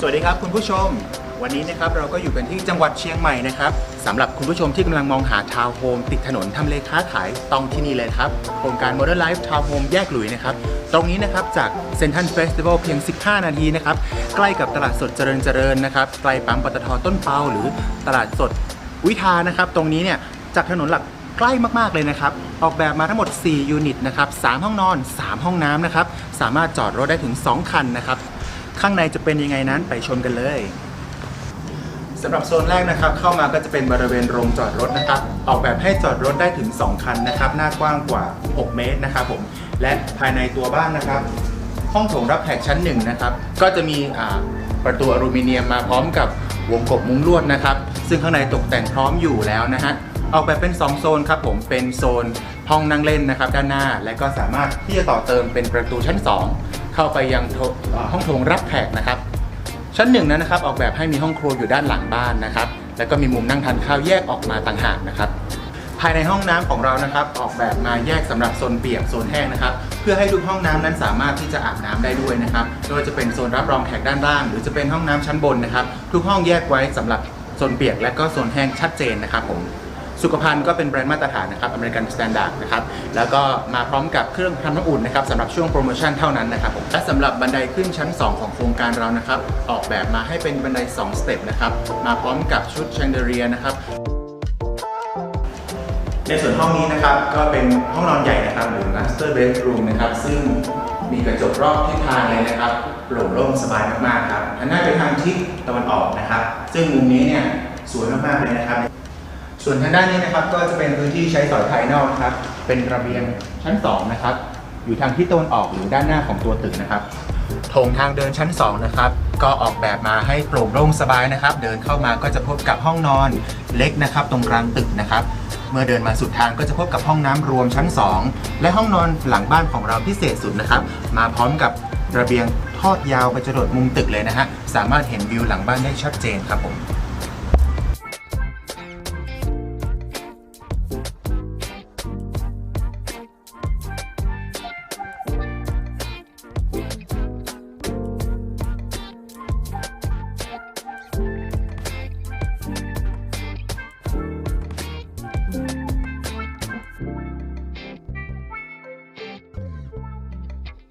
สวัสดีครับคุณผู้ชม วันนี้นะครับเราก็อยู่กันที่จังหวัดเชียงใหม่นะครับสำหรับคุณผู้ชมที่กำลังมองหาทาวน์โฮมติดถนนทำเลค้าขายต้องที่นี่เลยครับโครงการ Modern Life Town Home แยกหลุยนะครับ ตรงนี้นะครับจากเซนทันเฟสติวัลเพียง 15 นาทีนะครับ ใกล้กับตลาดสดเจริญเจริญนะครับใกล้ปั๊มปตทต้นเปาหรือตลาดสดวิทานะครับ ตรงนี้เนี่ยจากถนนหลักใกล้มากๆเลยนะครับ ออกแบบมาทั้งหมด 4 ยูนิตนะครับ 3 ห้องนอน 3 ห้องน้ำนะครับ สามารถจอดรถได้ถึง 2 คันนะครับ ข้างในจะเป็นยังไงนั้นไปชมกันเลยสำหรับโซนแรกนะครับเข้ามาก็จะเป็นบริเวณโรงจอดรถนะครับออกแบบให้จอดรถได้ถึง 2 คันนะครับหน้ากว้างกว่า 6 เมตรนะครับผมและภายในตัวบ้านนะครับ ห้องโถงรับแขกชั้นหนึ่งนะครับก็จะมีประตูอลูมิเนียมมาพร้อมกับวงกบมุ้งลวดนะครับ ซึ่งข้างในตกแต่งพร้อมอยู่แล้วนะฮะออกแบบเป็น 2 โซนครับผมเป็นโซนห้องนั่งเล่นนะครับด้านหน้า และก็สามารถที่จะต่อเติมเป็นประตูชั้น 2 เข้าไปยังห้องโถงรับแขกนะครับ ชั้นหนึ่งนั้นนะครับ ออกแบบให้มีห้องครัวอยู่ด้านหลังบ้านนะครับ แล้วก็มีมุมนั่งทานข้าวแยกออกมาต่างหากนะครับ ภายในห้องน้ำของเรานะครับ ออกแบบมาแยกสำหรับโซนเปียกโซนแห้งนะครับ เพื่อให้ทุกห้องน้ำนั้นสามารถที่จะอาบน้ำได้ด้วยนะครับไม่ว่าจะเป็นโซนรับรองแขกด้านล่าง หรือจะเป็นห้องน้ำชั้นบนนะครับ ทุกห้องแยกไว้สำหรับโซนเปียกและก็โซนแห้งชัดเจนนะครับผม สุขภัณฑ์ก็เป็นแบรนด์มาตรฐานนะครับอเมริกันสแตนดาร์ดนะครับแล้วก็มาพร้อมกับเครื่องทำน้ำอุ่นนะครับสำหรับช่วงโปรโมชั่นเท่านั้นนะครับผมและสำหรับบันไดขึ้นชั้น 2 ของโครงการเรานะครับออกแบบมาให้เป็นบันได 2 สเต็ปนะครับมาพร้อมกับชุดแชนเดเรียนะครับในส่วนห้องนี้นะครับก็เป็นห้องนอนใหญ่นะครับหรือ master bedroom นะครับซึ่งมีกระจกรอบทิศทางเลยนะครับโปร่งโล่งสบายมากๆครับหนหน้าไปทางทิศตะวันออกนะครับ ซึ่งมุมนี้เนี่ยสวยมากๆเลยนะครับ ส่วนทางด้านนี้นะครับก็จะเป็นพื้นที่ใช้สอยภายนอกนะครับ เป็นระเบียงชั้น2นะครับอยู่ทางทิศตะวันออกหรือด้านหน้าของตัวตึกนะครับโถงทางเดินชั้น2นะครับก็ออกแบบมาให้โปร่งโล่งสบายนะครับ เดินเข้ามาก็จะพบกับห้องนอนเล็กนะครับ ตรงกลางตึกนะครับ เมื่อเดินมาสุดทางก็จะพบกับห้องน้ำรวมชั้น 2 และห้องนอนหลังบ้านของเราพิเศษสุดนะครับ มาพร้อมกับระเบียงทอดยาวไปจรดมุมตึกเลยนะฮะสามารถเห็นวิวหลังบ้านได้ชัดเจนครับผม